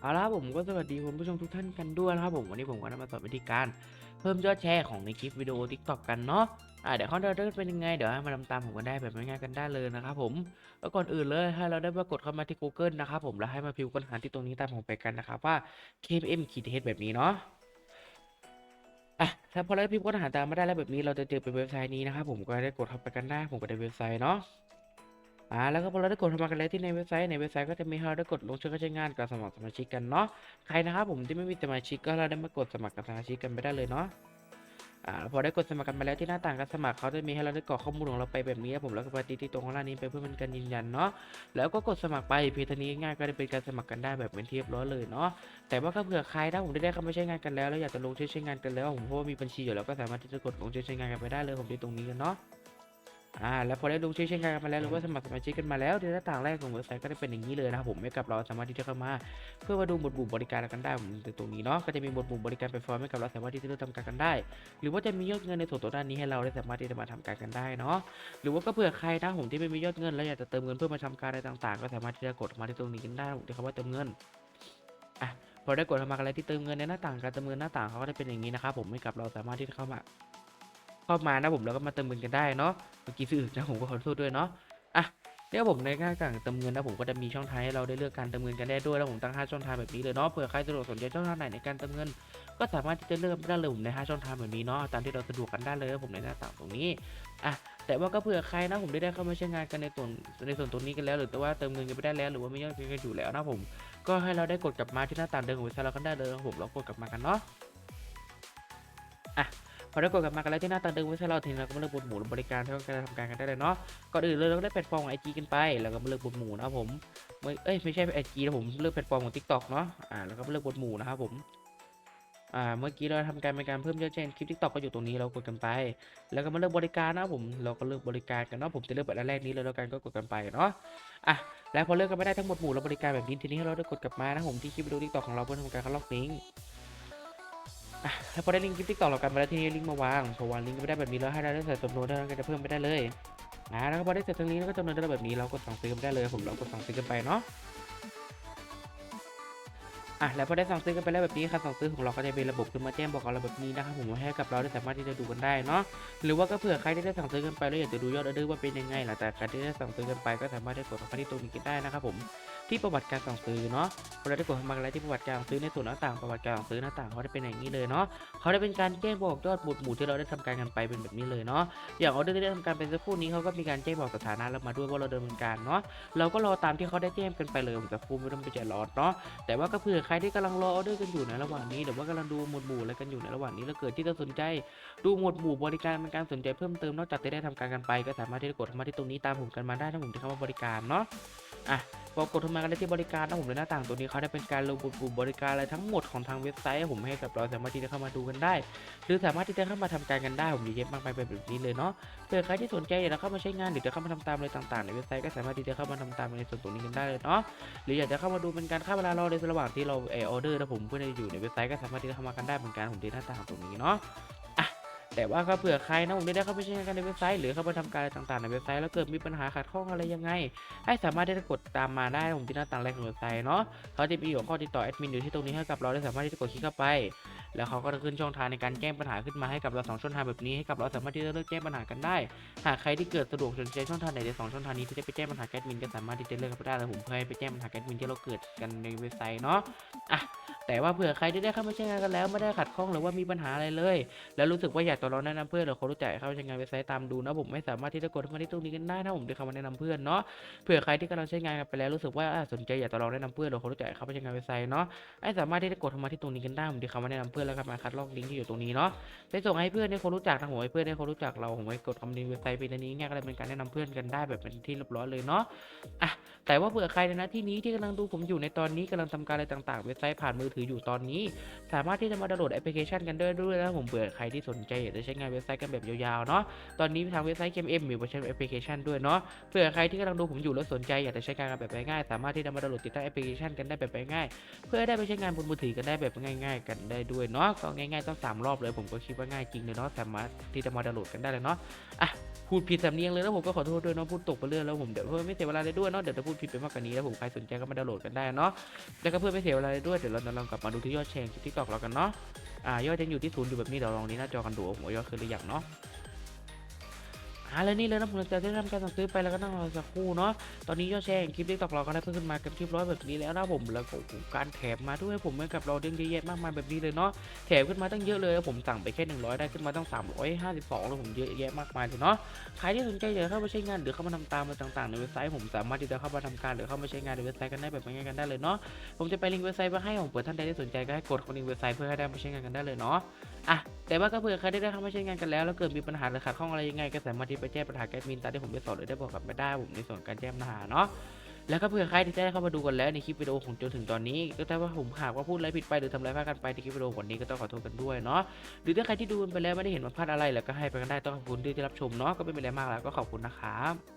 เอาละครับผมก็สวัสดีคุณผู้ชมทุกท่านกันด้วยนะครับผมวันนี้ผมก็นำมาสอนวิธีการ เพิ่มยอดแชร์ของในคลิปวิดีโอ t ิ k t o k กันเนาะอ่าเดี๋ยวขั้นตอนแรกเป็นยังไงเดี๋ยวให้มาทำตามผมกันได้แบบง่ายๆกันได้เลยนะครับผมแล้วก่อนอื่นเลยให้เราได้มากดเข้ามาที่ Google นะครับผมแล้วให้มาพิมพ์ค้นหาที่ตรงนี้ตามผมไปกันนะครับว่า KPM ขีดเทสแบบนี้เนาะอะถ้าพอเราพิมพ์ค้นหาตามมาได้แล้วแบบนี้เราจะเจอเป็นเว็บไซต์นี้นะครับผมก็ได้กดเข้าไปกันได้ผมก็ได้เว็บไซต์เนาะ อ่าแล้วก็พอเราได้กดเข้ามากันแล้วที่ในเว็บไซต์ในเว็บไซต์ก็จะมีให้เราได้กดลงชื่อเข้าใช้งานกับสมัครสมาชิกกันเนาะใครนะครับผมที่ไม่มีสมาชิกก็เราได้มากดสมัครกับสมาชิกกันไปได้เลยเนาะอ่าพอได้กดสมัครกันไปแล้วที่หน้าต่างการสมัครเขาจะมีให้เราได้กรอกข้อมูลของเราไปแบบนี้ครับผมแล้วก็ไปที่ที่ตรงข้างล่างนี้ไปเพื่อเป็นการยืนยันเนาะแล้วก็กดสมัครไปเพียงเท่านี้ง่ายก็ได้เป็นการสมัครกันได้แบบเป็นที่เรียบร้อยเลยเนาะแต่ว่าถ้าเผื่อใครถ้าผมได้ได้เข้ามาใช้งานกันแล้วแล้วอยากจะลงชื่อใช้งานกันแล้วผมเพราะว่ามีบัญชีอยู่แล้วก็สามารถที่จะกดลงชื่อใช้งานกันไปได้เลยผมที่ตรงนี้กันเนาะ อ่าแล้วพอได้ลงชื่อใช้งานกันมาแล้วหรือว่าสมัครสมาชิกกันมาแล้วในหน้าต่างแรกของเว็บไซต์ก็ได้เป็นอย่างนี้เลยนะครับผมให้กับเราสามารถที่จะเข้ามา เพื่อมาดูหมวดหมู่บริการกันได้ผมตรงนี้เนาะก็จะมีหมวดหมู่บริการไปฟอร์มให้กับเราสามารถที่จะเลือกทำการกันได้ หรือว่าจะมียอดเงินในส่วนตัวด้านนี้ให้เราได้สามารถที่จะมาทำการกันได้เนาะหรือว่าก็เผื่อใครนะผมที่ไม่มียอดเงินแล้วอยากจะเติมเงินเพื่อมาทำการอะไรต่างๆ ก็สามารถที่จะกดมาที่ตรงนี้กันได้ผมที่คำว่าเติมเงินอะพอได้กดมากันแล้วที่เติมเงินในหน้าต่างการเติมเงินหน้าต่างเขาก็จะเป็นอย่างนี้นะครับผมให้กับเราสามารถที่จะเข้ามา เข้ามานะผมแล้วก็มาเติมเงินกันได้เนาะเมื่อกี้ซื้อนะผมก็ขอโทษด้วยเนาะอะเดี๋ยผมในหน้าต่างเติมเงินนะผมก็จะมีช่องทางให้เราได้เลือกการเติมเงินกันได้ด้วยแล้วผมตั้ง 5 ช่องทางแบบนี้เลยเนาะเผื่อใครสะดวกสนใจช่องทางไหนในการเติมเงิน ก็สามารถที่จะเลือกได้เลยผมใน 5 ช่องทางแบบนี้เนาะตามที่เราสะดวกกันได้เลยผมในหน้าต่างตรงนี้อะแต่ว่าก็เผื่อใครนะผมได้ได้เข้ามาใช้งานกันในส่วนในส่วนตรงนี้กันแล้ว หรือแต่ว่าเติมเงินกันไปได้แล้วหรือว่าไม่ยอดเงินกันอยู่แล้วนะผม ก็ให้เราได้กดกลับมาที่หน้าต่างเดิมของเว็บไซต์เรากันได้เลยผมเรากดกลับมากันเนาะอะ พอได้กดกลับมากันแล้วที่หน้าตาเดิมเว็บไซต์เราทีนี้เราก็มาเลือกบทหมู่บริการที่ต้องการทำการกันได้เลยเนาะก่อนอื่นเลยเราก็ได้แพลตฟอร์มของไอจีกันไป แล้วก็มาเลือกบทหมู่นะครับผมไม่เอ้ยไม่ใช่ไอจีนะผมเลือกแพลตฟอร์มของ t ิ k t o k เนาะอ่าแล้วก็มาเลือกบทหมู่นะครับผมอ่าเมื่อกี้เราทำการเป็นการเพิ่มยอดแชร์คลิป t ิ k t o k ก็อยู่ตรงนี้เรากดกันไป แล้วก็มาเลือกบริการนะครับผมเราก็เลือกบริการกันเนาะผมจะเลือกแบบแรกนี้เลยแล้วกันก็กดกันไปเนาะอะแล้วพอเลือกกันไม่ได้ทั้งหมดหมู่และบริการแบบนี้ทีนี้เราได้กดกลับมานะผมที่คลิปวิดีโอ t ิ k t o k ของเราเพื่อทำการคัดลอกลิงก์ อะถ้าพอได้ลิงก์คลิปติ๊กต็อกเรากันไปแล้วที่นี้ลิงก์มาวางพอวางลิงก์ไปได้แบบนี้แล้วให้เราได้ใส่จำนวนได้เราก็จะเพิ่มไปได้เลยอ่าแล้วพอได้เสร็จตรงนี้แล้วก็จำนวนได้แบบนี้เรากดสั่งซื้อกันได้เลยผมเรากดสั่งซื้อกันไปเนาะอะแล้วพอได้สั่งซื้อกันไปแล้วแบบนี้ครับสั่งซื้อของเราก็จะเป็นระบบขึ้นมาแจ้งบอกกับเราแบบนี้นะครับผมให้กับเราได้สามารถที่จะดูกันได้เนาะหรือว่าก็เผื่อใครที่ได้สั่งซื้อกันไปแล้วอยากจะดูยอดออเดอร์ว่าเป็นยังไงหลังจากการที่ได้สั่งซื้อกันไปก็สามารถได้กดเข้ามาที่ตรงนี้กันได้นะครับผม ที่ประวัติการสั่งซื้อเนาะพอเราได้กดมาแล้วที่ประวัติการสั่งซื้อในส่วนหน้าต่างประวัติการสั่งซื้อหน้าต่างเขาได้เป็นอย่างนี้เลยเนาะเขาได้เป็นการแจ้งบอกยอดหมุดหมู่ที่เราได้ทำการกันไปเป็นแบบนี้เลยเนาะอย่างออเดอร์ที่ได้ทำการเป็นสักครู่นี้เขาก็มีการแจ้งบอกสถานะเรามาด้วยว่าเราดำเนินการเนาะเราก็รอตามที่เขาได้แจ้งกันไปเลยผมจะคูไม่ต้องไปใจร้อนเนาะแต่ว่าก็เผื่อใครที่กำลังรอออเดอร์กันอยู่ในระหว่างนี้หรือว่ากำลังดูหมุดหมู่อะไรกันอยู่ในระหว่างนี้แล้วเกิดที่จะสนใจ ดูหมวดหมู่บริการเป็นการสนใจเพิ่มเติมนอกจากที่ได้ทำการกันไป ก็สามารถที่จะกดเข้ามาที่ตรงนี้ตามผมกันมาได้ถ้าผมที่เข้ามาบริการเนาะอะพอกดเข้ามากันได้ที่บริการนะผมในหน้าต่างตัวนี้เขาได้เป็นการลงบุบริการอะไรทั้งหมดของทางเว็บไซต์ให้ผมให้กับเราสามารถที่จะเข้ามาดูกันได้ หรือสามารถที่จะเข้ามาทำการกันได้ผมมีเยอะมากมายแบบนี้เลยเนาะเผื่อใครที่สนใจอยากจะเข้ามาใช้งานหรือจะเข้ามาทำตามอะไรต่างๆ ในเว็บไซต์ก็สามารถที่จะเข้ามาทำตามในส่วนตรงนี้กันได้เลยเนาะหรืออยากจะเข้ามาดูเป็นการค่าเวลารอในระหว่างที่เราเอออเดอร์นะผมเพื่อจะอยู่ในเว็บไซต์ก็สามารถที่จะเข้ามากันได้เหมือนกันผมที่หน้าต่างตรงนี้เนาะ แต่ว่าก็เผื่อใครนะผมไม่ได้เข้าไปใช้งานในเว็บไซต์หรือเข้าไปทำการอะไรต่างๆในเว็บไซต์แล้วเกิดมีปัญหาขัดข้องอะไรยังไง ให้สามารถได้กดตามมาได้ผมที่หน้าต่างแรกของเว็บไซต์เนาะเขาจะมีหัวข้อติดต่อแอดมินอยู่ที่ตรงนี้ให้กับเราได้สามารถที่จะกดคลิกเข้าไป แล้วเขาก็จะขึ้นช่องทางในการแจ้งปัญหาขึ้นมาให้กับเราสองช่องทางแบบนี้ให้กับเราสามารถที่จะเลือกแจ้ปัญหากันได้ หากใครที่เกิดสะดวกสนใจช่องทางไหนในสองช่องทางนี้ที่จะไปแจ้ปัญหาแอดมินก็สามารถที่จะเลือกเข้าได้เลยผมเพื่อให้ไปแจ้ปัญหาแอดมินที่เราเกิดกันในเว็บไซต์เนาะอะแต่ว่าเผื่อใครที่ได้เข้ามาใช้งานกันแล้วไม่ได้ขัดข้องหรือว่ามีปัญหาอะไรเลย แล้วรู้สึกว่าอยากจะลองแนะนำเพื่อนหรือคนรู้จักให้เข้าใช้งานเว็บไซต์ตามดูนะผมไม่สามารถที่จะกดเข้ามาที่ตรงนี้กันได้นะผมจะเข้ามาแนะนำเพื่อนเนาะเผื่อใครที่กำลังใช้งานกันไปแล้วรู้สึกว่าสนใจอยากจะลองแนะนำเพื่อนหรือคนรู้จักให้เข้ามาใช้งานเว็บไซต์เนาะให้สามารถที่จะกดเข้ามาที่ตรงนี้กันได้ผมจะเข้ามาแนะนำเพื่อนแล้วก็มาคัดลอกลิงก์ที่อยู่ตรงนี้เนาะไปส่งให้เพื่อนให้คนรู้จักนะผมให้เพื่อนให้คนรู้จักเราผมให้กดคำนี้เว็บไซต์เป็นอันนี้ง่ายก็เลยเป็นการแนะนำเพื่อนกันได้แบบเป็นที่เรียบร้อยเลยเนาะอะแต่ว่าเผื่อใครในหน้าที่นี้ที่กำลังดูผมอยู่ในตอนนี้กำลังทำการอะไรต่างๆ เว็บไซต์ผ่านมือถืออยู่ตอนนี้ สามารถที่จะมาดาวน์โหลดแอปพลิเคชันกันได้ด้วยนะผมเผื่อใครที่สนใจอยากจะใช้งานเว็บไซต์กันแบบยาวๆเนาะตอนนี้ทางเว็บไซต์ KMM มีเวอร์ชันแอปพลิเคชันด้วยเนาะเผื่อใครที่กำลังดูผมอยู่แล้วสนใจอยากจะใช้งานกันแบบง่ายๆสามารถที่จะมาดาวน์โหลดติดตั้งแอปพลิเคชันกันได้แบบง่ายๆเพื่อได้ไปใช้งานบนมือถือกันได้แบบง่าย ๆ กันได้ด้วยเนาะก็ง่ายๆต้องสามรอบเลยผมก็คิดว่าง่ายจริงเลยเนาะสามารถที่จะมาดาวน์โหลดกันได้เลยเนาะอะพูดผิดสำเนียงเลยแล้วผมก็ขอโทษด้วยเนาะพูดตกไปเรื่อยแล้วผมเดี๋ยวเพื่อไม่เสียเวลาเลยด้วยเนาะเดี๋ยวจะพูดผิดไปมากกว่านี้แล้วผมใครสนใจก็มาดาวน์โหลดกันได้เนาะแล้วก็เพื่อไม่เสียเวลาเลยด้วยเดี๋ยวเราลองกลับมาดูที่ยอดแชร์ที่ทิกตอกเรากันเนาะอ่ายอดยังอยู่ที่ศูนย์อยู่แบบนี้เดี๋ยวลองนี้หน้าจอกันดูโอ้โหยอดขึ้นหรือยังเนาะ อ่าแล้วนี่เลยนะผมจะได้ทำการสั่งซื้อไปแล้วก็นั่งรอสักครู่เนาะตอนนี้ยอดแชร์คลิปทิกตอกเราก็ได้เพิ่มขึ้นมากันเรียบร้อยแบบนี้แล้วนะผมแล้วก็โอ้โหการแถมมาด้วยผมเหมือนกับเราเด้งเยอะแยะมากมายแบบนี้เลยเนาะแถมขึ้นมาตั้งเยอะเลยแล้วผมสั่งไปแค่ 100 ได้ขึ้นมาตั้ง 352แล้วผมเยอะแยะมากมายเลยเนาะใครที่สนใจอยากเข้ามาใช้งานหรือเข้ามาทำตามมาต่างๆในเว็บไซต์ผมสามารถที่จะเข้ามาทำการหรือเข้ามาใช้งานในเว็บไซต์กันได้แบบง่ายๆกันได้เลยเนาะผมจะไปลิงก์เว็บไซต์มาให้ผมเปิดท่านใดที่สนใจก็ให้กดลิงก์เว็บไซต์เพื่อให้ได้มาใช้งานกันได้เลยเนาะ อะแต่ว่าก็เผื่อใครได้ได้เข้ามาใช้งานกันแล้วแล้วเกิดมีปัญหาหรือขัดข้องอะไรยังไงก็สามารถที่ไปแจ้งปัญหาแกดมินตามที่ผมได้สอนหรือได้บอกกับไม่ได้ผมในส่วนการแจ้งปัญหาเนาะแล้วก็เผื่อใครที่ได้เข้ามาดูกันแล้วในคลิปวิดีโอของจนถึงตอนนี้ ก็ถ้าว่าผมหากว่าพูดอะไรผิดไปหรือทำอะไรพลาดกันไปในคลิปวิดีโอวันนี้ก็ต้องขอโทษกันด้วยเนาะหรือถ้าใครที่ดูกันไปแล้วไม่ได้เห็นว่าพลาดอะไรแล้วก็ให้ไปกันได้ต้องขอบคุณที่ได้รับชมเนาะก็ไม่เป็นไรมากแล้วก็ขอบคุณนะครับ